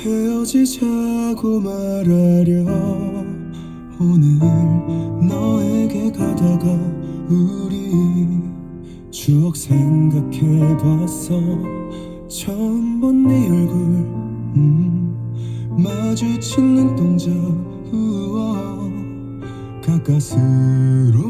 헤어지자고 말하려 오늘 너에게 가다가 우리 추억 생각해봤어 처음 본 네 얼굴 음, 마주친 눈동자 우와 가까스로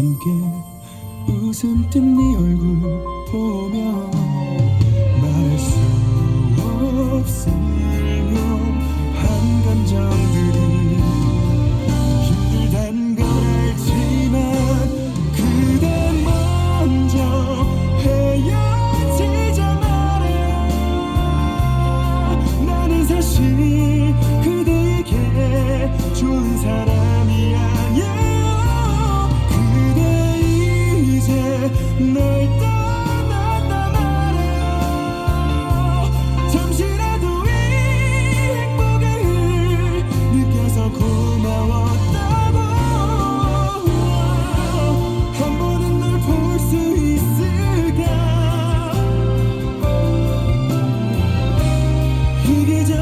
함께 웃음 뜬 네 얼굴 보며 말할 수 없을 묘한 감정들이 힘들단 걸 알지만 그대 먼저 헤어지자 말해요 나는 사실 그대에게 좋은 사람